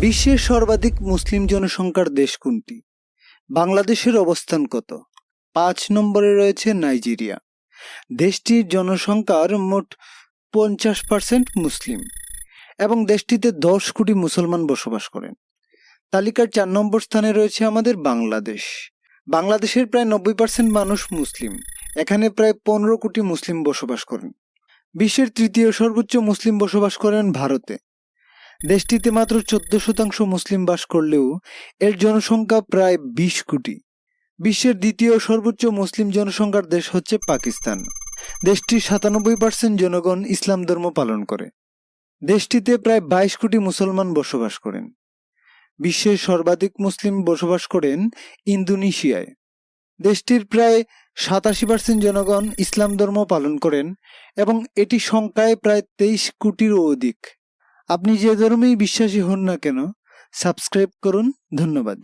বিশ্বের সর্বাধিক মুসলিম জনসংখ্যার দেশ কোনটি? বাংলাদেশের অবস্থান কত? পাঁচ নম্বরে রয়েছে নাইজেরিয়া। দেশটির জনসংখ্যার মোট পঞ্চাশ পার্সেন্ট মুসলিম এবং দেশটিতে দশ কোটি মুসলমান বসবাস করেন। তালিকার চার নম্বর স্থানে রয়েছে আমাদের বাংলাদেশ। বাংলাদেশের প্রায় নব্বই পার্সেন্ট মানুষ মুসলিম। এখানে প্রায় পনেরো কোটি মুসলিম বসবাস করেন। বিশ্বের তৃতীয় সর্বোচ্চ মুসলিম বসবাস করেন ভারতে। দেশটিতে মাত্র চোদ্দ শতাংশ মুসলিম বাস করলেও এর জনসংখ্যা প্রায় বিশ কোটি। বিশ্বের দ্বিতীয় সর্বোচ্চ মুসলিম জনসংখ্যার দেশ হচ্ছে পাকিস্তান। দেশটির সাতানব্বই পার্সেন্ট জনগণ ইসলাম ধর্ম পালন করে। দেশটিতে প্রায় বাইশ কোটি মুসলমান বসবাস করেন। বিশ্বের সর্বাধিক মুসলিম বসবাস করেন ইন্দোনেশিয়ায়। দেশটির প্রায় সাতাশি পার্সেন্ট জনগণ ইসলাম ধর্ম পালন করেন এবং এটি সংখ্যায় প্রায় তেইশ কোটিরও অধিক। আপনি যে ধর্মেই বিশ্বাসী হন না কেন সাবস্ক্রাইব করুন ধন্যবাদ।